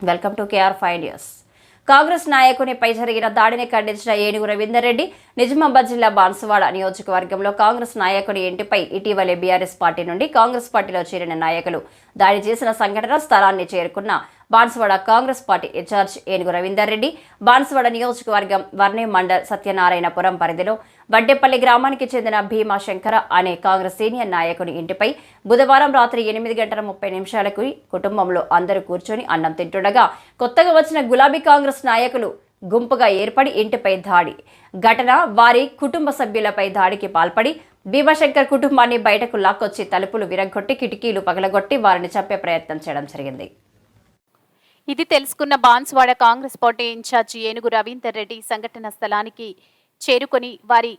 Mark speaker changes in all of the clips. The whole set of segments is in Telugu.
Speaker 1: Welcome to KR five news. Congress నాయకునిపై జరిగిన దాడిని ఖండించిన ఏనుగు రవీందర్ రెడ్డి నిజామాబాద్ జిల్లా బాన్సువాడ నియోజకవర్గంలో కాంగ్రెస్ నాయకుని ఇంటిపై ఇటీవలే బీఆర్ఎస్ పార్టీ నుండి కాంగ్రెస్ పార్టీలో చేరిన నాయకులు దాడి చేసిన సంఘటన స్థలాన్ని చేరుకున్న బాన్సువాడ కాంగ్రెస్ పార్టీ ఇన్ఛార్జ్ ఏనుగు రవీందర్ రెడ్డి బాన్సువాడ నియోజకవర్గం వర్ణి మండల్ సత్యనారాయణపురం పరిధిలో వడ్డేపల్లి గ్రామానికి చెందిన భీమా శంకర అనే కాంగ్రెస్ సీనియర్ నాయకుని ఇంటిపై బుధవారం రాత్రి ఎనిమిది గంటల ముప్పై నిమిషాలకు కుటుంబంలో అందరూ కూర్చొని అన్నం తింటుండగా కొత్తగా వచ్చిన గులాబీ కాంగ్రెస్ నాయకులు గుంపుగా ఏర్పడి ఇంటిపై దాడి. ఘటన వారి కుటుంబ సభ్యులపై దాడికి పాల్పడి భీమాశంకర్ కుటుంబాన్ని బయటకు లాక్కొచ్చి తలుపులు విరగొట్టి కిటికీలు పగలగొట్టి వారిని చంపే ప్రయత్నం చేయడం జరిగింది.
Speaker 2: ఇది తెలుసుకున్న బాన్స్వాడ కాంగ్రెస్ పార్టీ ఇన్ఛార్జి ఏనుగు రవీందర్ రెడ్డి సంఘటన స్థలానికి చేరుకొని వారి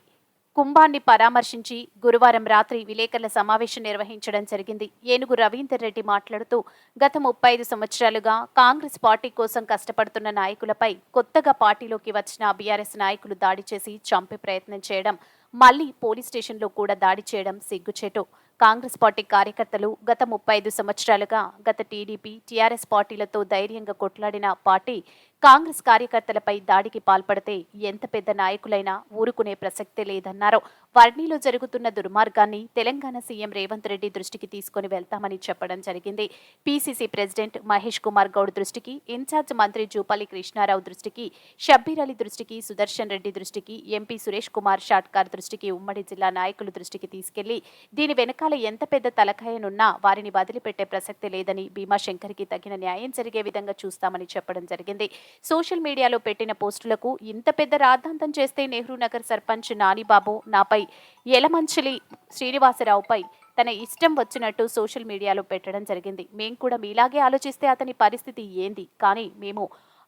Speaker 2: కుంభాన్ని పరామర్శించి గురువారం రాత్రి విలేకరుల సమావేశం నిర్వహించడం జరిగింది. ఏనుగు రవీందర్ రెడ్డి మాట్లాడుతూ గత ముప్పై ఐదు సంవత్సరాలుగా కాంగ్రెస్ పార్టీ కోసం కష్టపడుతున్న నాయకులపై కొత్తగా పార్టీలోకి వచ్చిన బీఆర్ఎస్ నాయకులు దాడి చేసి చంపే ప్రయత్నం చేయడం మళ్ళీ పోలీస్ స్టేషన్లో కూడా దాడి చేయడం సిగ్గుచేటు. కాంగ్రెస్ పార్టీ కార్యకర్తలు గత ముప్పై ఐదు సంవత్సరాలుగా గత టీడీపీ టీఆర్ఎస్ పార్టీలతో ధైర్యంగా కొట్లాడిన పార్టీ కాంగ్రెస్ కార్యకర్తలపై దాడికి పాల్పడితే ఎంత పెద్ద నాయకులైనా ఊరుకునే ప్రసక్తే లేదన్నారు. వర్ణిలో జరుగుతున్న దుర్మార్గాన్ని తెలంగాణ సీఎం రేవంత్ రెడ్డి దృష్టికి తీసుకొని వెళ్తామని చెప్పడం జరిగింది. పీసీసీ ప్రెసిడెంట్ మహేష్ కుమార్ గౌడ్ దృష్టికి ఇన్ఛార్జ్ మంత్రి జూపల్లి కృష్ణారావు దృష్టికి షబ్బీర్ అలీ దృష్టికి సుదర్శన్ రెడ్డి దృష్టికి ఎంపీ సురేష్ కుమార్ షాట్కార్ దృష్టికి ఉమ్మడి జిల్లా నాయకుల దృష్టికి తీసుకెళ్ళి దీని వెనకాల ఎంత పెద్ద తలకాయనున్నా వారిని వదిలిపెట్టే ప్రసక్తి లేదని భీమాశంకర్కి తగిన న్యాయం జరిగే విధంగా చూస్తామని చెప్పడం జరిగింది. సోషల్ మీడియాలో పెట్టిన పోస్టులకు ఇంత పెద్ద రాద్ధాంతం చేస్తే నెహ్రూ నగర్ సర్పంచ్ నానిబాబు నాపై ఎలమంచిలి శ్రీనివాసరావుపై తన ఇష్టం వచ్చినట్టు సోషల్ మీడియాలో పెట్టడం జరిగింది. మేము కూడా మీలాగే ఆలోచిస్తే అతని పరిస్థితి ఏంది? కానీ మేము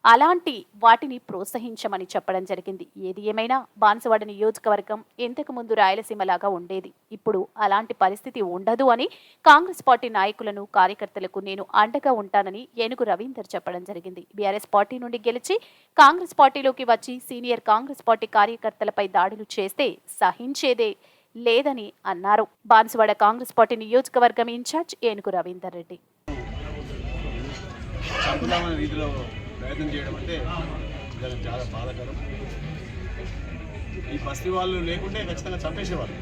Speaker 2: అలాంటి వాటిని ప్రోత్సహించమని చెప్పడం జరిగింది. ఏది ఏమైనా బాన్సువాడ నియోజకవర్గం ఇంతకు ముందు రాయలసీమలాగా ఉండేది. ఇప్పుడు అలాంటి పరిస్థితి ఉండదు అని కాంగ్రెస్ పార్టీ నాయకులను కార్యకర్తలకు నేను అండగా ఉంటానని ఏనుగు రవీందర్ చెప్పడం జరిగింది. బీఆర్ఎస్ పార్టీ నుండి గెలిచి కాంగ్రెస్ పార్టీలోకి వచ్చి సీనియర్ కాంగ్రెస్ పార్టీ కార్యకర్తలపై దాడులు చేస్తే సహించేదే లేదని అన్నారు. బాన్సువాడ కాంగ్రెస్ పార్టీ నియోజకవర్గం ఇన్ఛార్జ్ ఏనుగు రవీందర్ రెడ్డి.
Speaker 3: ప్రయత్నం చేయడం అంటే నిజంగా చాలా బాధకరం. ఈ బస్తీ వాళ్ళు లేకుంటే ఖచ్చితంగా చంపేసేవాళ్ళు.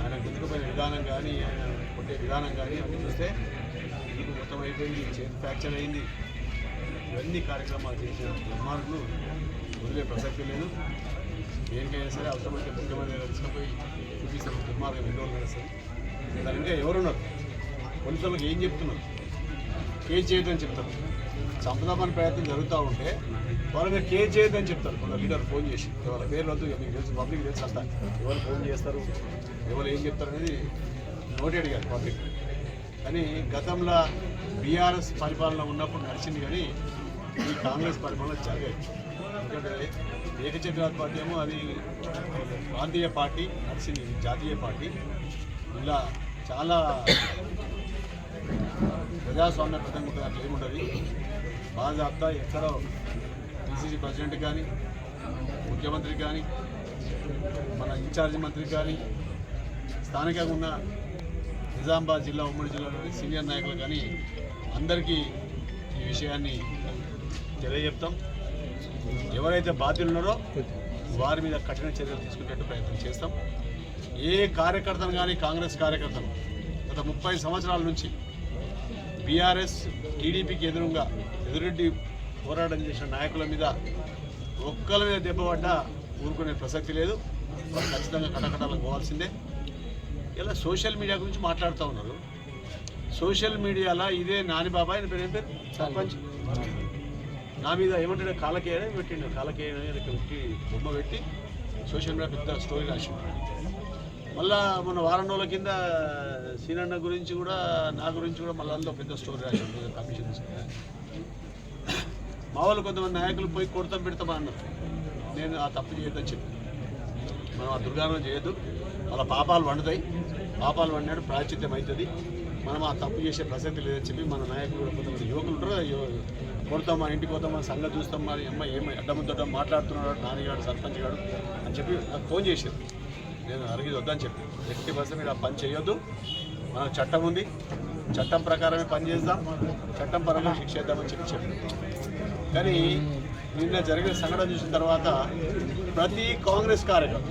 Speaker 3: ఆయన గుర్తుకుపోయిన విధానం కానీ ఆయన కొట్టే విధానం కానీ అన్నీ చూస్తే ఇది మొత్తం అయిపోయింది చేతి ఫ్రాక్చర్ అయింది. ఇవన్నీ కార్యక్రమాలు చేసిన దుర్మార్గులు వదిలే ప్రసక్తి లేదు. దేనికైనా సరే అవసరమైతే ముఖ్యమంత్రి గారు తీసుకుపోయి చూపిస్తారు దుర్మార్గం ఎన్ని రోజులు నడుస్తుంది దాని ఇంకా ఎవరున్నారు? పోలీసులకు ఏం చెప్తున్నారు? కేసు చేయదని చెప్తారు. చంపుదామని ప్రయత్నం జరుగుతూ ఉంటే వాళ్ళ మీద కేసు చేయొద్దని చెప్తారు. కొంత లీడర్ ఫోన్ చేసి వాళ్ళ పేర్లు వద్దు మీకు తెలుసు పబ్లిక్ తెలుసు అంతా ఎవరు ఫోన్ చేస్తారు ఎవరు ఏం చెప్తారు అనేది నోటెడ్ కాదు పబ్లిక్ కానీ గతంలో బీఆర్ఎస్ పరిపాలన ఉన్నప్పుడు నడిచింది కానీ ఈ కాంగ్రెస్ పరిపాలన జరగాయి ఎందుకంటే ఏకచక్రాల పార్టీ ఏమో అది ప్రాంతీయ పార్టీ నడిచింది జాతీయ పార్టీ. ఇలా చాలా ప్రజాస్వామ్య ప్రజలకు అట్లా ఏముంటుంది బాధాప్తా ఎక్కడో పిసిసి ప్రెసిడెంట్ కానీ ముఖ్యమంత్రి కానీ మన ఇన్ఛార్జి మంత్రి కానీ స్థానికంగా ఉన్న నిజామాబాద్ జిల్లా ఉమ్మడి జిల్లాలోని సీనియర్ నాయకులు కానీ అందరికీ ఈ విషయాన్ని తెలియజెప్తాం. ఎవరైతే బాధ్యులు ఉన్నారో వారి మీద కఠిన చర్యలు తీసుకునేట్టు ప్రయత్నం చేస్తాం. ఏ కార్యకర్తను కానీ కాంగ్రెస్ కార్యకర్తను గత ముప్పై సంవత్సరాల నుంచి బీఆర్ఎస్ టీడీపీకి ఎదురుగా ఎదురెడ్డి పోరాటం చేసిన నాయకుల మీద ఒక్కల మీద దెబ్బపడ్డా ఊరుకునే ప్రసక్తి లేదు. వాళ్ళు ఖచ్చితంగా కటకటాలకు పోవాల్సిందే. ఇలా సోషల్ మీడియా గురించి మాట్లాడుతూ ఉన్నారు. సోషల్ మీడియాలో ఇదే నాని బాబాయ్ ఆయన పేరు పేరు? సర్పంచ్. నా మీద ఏమంటాడు కాలకేయడం పెట్టిండు. కాలకేయడం పెట్టి బొమ్మ పెట్టి సోషల్ మీడియా పెద్ద స్టోరీ రాసిండు. మళ్ళా మన వారం రోజుల కింద సీనన్న గురించి కూడా నా గురించి కూడా మళ్ళీ అందులో పెద్ద స్టోరీ రాశారు కమిషన్ మామూలు మా వాళ్ళు కొంతమంది నాయకులు పోయి కొడతాం పెడతాం అన్నారు. నేను ఆ తప్పు చేయొద్దని చెప్పి. మనం ఆ దుర్గానం చేయొద్దు. వాళ్ళ పాపాలు వండుతాయి. పాపాలు వండినాడు ప్రాచిత్యం అవుతుంది మనం ఆ తప్పు చేసే ప్రసక్తి లేదని చెప్పి మన నాయకులు కూడా కొంతమంది యువకులు ఉంటారు కొడతాం మా ఇంటికి పోతాం మన సంగతి చూస్తాం మరి అమ్మ ఏమి అడ్డముద్దడం మాట్లాడుతున్నాడు నాన్నగాడు సర్పంచ్ గాడు అని చెప్పి నాకు ఫోన్ చేశారు. నేను అరిగి వద్దని చెప్పి. ఎట్టి బస్సు మీరు ఆ పని చేయొద్దు. మన చట్టం ఉంది. చట్టం ప్రకారమే పని చేద్దాం. చట్టం పరంగా శిక్ష చేద్దామని చెప్పి చెప్పారు కానీ నిన్న జరిగిన సంఘటన చూసిన తర్వాత ప్రతి కాంగ్రెస్ కార్యకర్త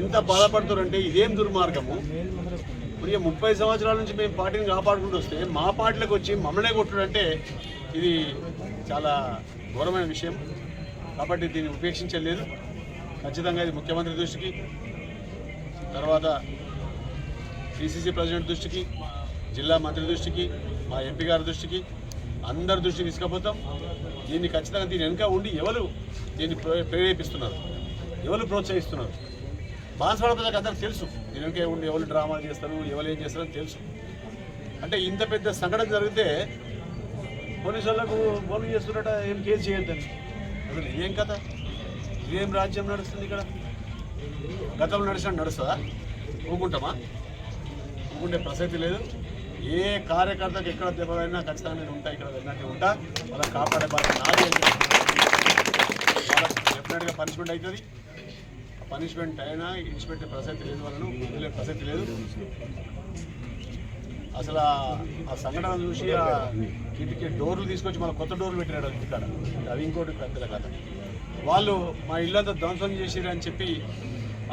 Speaker 3: ఎంత బాధపడుతున్నారంటే ఇదేం దుర్మార్గము? ఇప్పుడు ముప్పై సంవత్సరాల నుంచి మేము పార్టీని కాపాడుకుంటూ వస్తే మా పార్టీలకు వచ్చి మమ్మల్నే కొట్టుడంటే ఇది చాలా ఘోరమైన విషయం. కాబట్టి దీన్ని ఉపేక్షించలేదు. ఖచ్చితంగా ఇది ముఖ్యమంత్రి దృష్టికి తర్వాత పిసిసి ప్రెసిడెంట్ దృష్టికి జిల్లా మంత్రి దృష్టికి మా ఎంపీ గారి దృష్టికి అందరి దృష్టికి తీసుకుపోతాం. దీన్ని ఖచ్చితంగా దీని వెనుక ఉండి ఎవరు దీన్ని ప్రే- ప్రేరేపిస్తున్నారు? ఎవరు ప్రోత్సహిస్తున్నారు? బాన్సవాడ ప్రజలకు అందరికి తెలుసు. దీని వెనుక ఉండి ఎవరు డ్రామాలు చేస్తారు ఎవరు ఏం చేస్తారని తెలుసు. అంటే ఇంత పెద్ద సంఘటన జరిగితే పోలీసు వాళ్ళకు ఫోన్ చేస్తున్నట్ట ఏం కేసు చేయొద్దని. అసలు ఏం కథ? ఇదేం రాజ్యం నడుస్తుంది ఇక్కడ? గతంలో నడిచినా నడుస్తుందా? ఊకుంటామా ఊకుంటే ప్రసక్తి లేదు. ఏ కార్యకర్తకు ఎక్కడ దెబ్బలైనా ఖచ్చితంగా నేను ఉంటా ఇక్కడ వెళ్ళినట్టు ఉంటా. వాళ్ళని కాపాడే బాధ్యత నాది వాళ్ళకి డెఫినెట్గా పనిష్మెంట్ అవుతుంది. పనిష్మెంట్ అయినా ఇన్స్పెక్ట్ ప్రసక్తి లేదు వాళ్ళను వదిలే ప్రసక్తి లేదు. అసలు ఆ- సంఘటన చూసి ఆ ఇంటికి డోర్లు తీసుకొచ్చి మళ్ళీ కొత్త డోర్లు పెట్టినాడు అది ఇక్కడ. ఇంకోటి పెద్దల కథ. వాళ్ళు మా ఇల్లంతా ధ్వంసం చేసిరని చెప్పి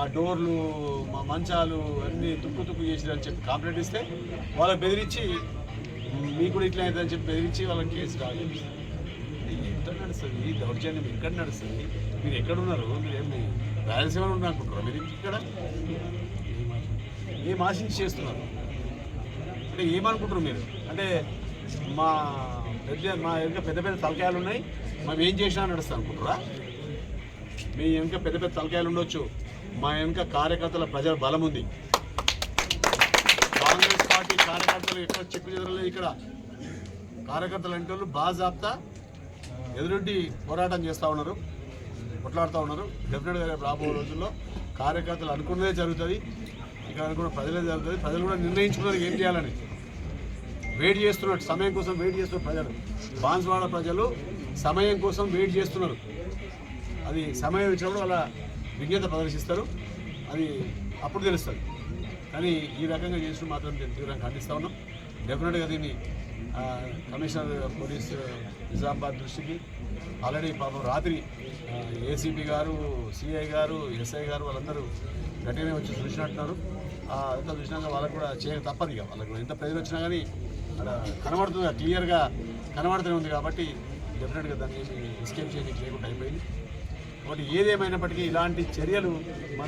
Speaker 3: ఆ డోర్లు మా మంచాలు అన్నీ తుక్కు తుక్కు చేసిరని చెప్పి కంప్లైంట్ ఇస్తే వాళ్ళకి బెదిరించి మీకు కూడా ఇట్లా అవుతుందని చెప్పి బెదిరించి వాళ్ళకి కేసు రావాలి ఎక్కడ నడుస్తుంది? ఈ దౌర్జన్యం ఎక్కడ నడుస్తుంది? మీరు ఎక్కడున్నారు మీరు ఏమి రాయలసీమలో ఉన్నారనుకుంటారా మీరు ఇక్కడ? ఏం ఆశించి చేస్తున్నారు? అంటే ఏమనుకుంటారు మీరు? అంటే మా పెద్ద మా ఇంకా పెద్ద పెద్ద తలకాయలు ఉన్నాయి. మేము ఏం చేసినా నడుస్తాం అనుకుంటారా మీ ఇంకా పెద్ద పెద్ద తలకాయలు ఉండొచ్చు. మా వెనుక కార్యకర్తల ప్రజల బలం ఉంది. కాంగ్రెస్ పార్టీ కార్యకర్తలు ఎక్కడ చెక్కు చెదరలేదు ఇక్కడ కార్యకర్తలు అంటే వాళ్ళు బాజాబ్తా ఎదురుడ్డి పోరాటం చేస్తూ ఉన్నారు కొట్లాడుతూ ఉన్నారు. డెఫినెట్గా రేపు రాబోయే రోజుల్లో కార్యకర్తలు అనుకున్నదే జరుగుతుంది ఇక్కడ అనుకున్న ప్రజలే జరుగుతుంది ప్రజలు కూడా నిర్ణయించుకున్నారు ఏం చేయాలని. వెయిట్ చేస్తున్నారు సమయం కోసం వెయిట్ చేస్తున్నారు ప్రజలు. బాన్స్వాడ ప్రజలు సమయం కోసం వెయిట్ చేస్తున్నారు. అది సమయం ఇచ్చినప్పుడు వాళ్ళ విజ్ఞత ప్రదర్శిస్తారు. అది అప్పుడు తెలుస్తుంది. కానీ ఈ రకంగా చేసిన మాత్రం నేను తీవ్రంగా ఖండిస్తూ ఉన్నాం. డెఫినెట్గా దీన్ని కమిషనర్ పోలీస్ నిజామాబాద్ దృష్టికి ఆల్రెడీ పాపం రాత్రి ఏసీపీ గారు సిఐ గారు ఎస్ఐ గారు వాళ్ళందరూ గట్టిగానే వచ్చి చూసినట్టున్నారు. ఎంత అంతా చూసినాక వాళ్ళకు కూడా చేయక తప్పదు ఇక. వాళ్ళకు ఎంత ప్రజలు వచ్చినా కానీ అక్కడ కనబడుతుంది. క్లియర్గా కనబడుతూనే ఉంది కాబట్టి డెఫినెట్గా దాన్ని ఎస్కేప్ చేయడానికి లేకుండా అయిపోయింది. కాబట్టి ఏదేమైనప్పటికీ ఇలాంటి చర్యలు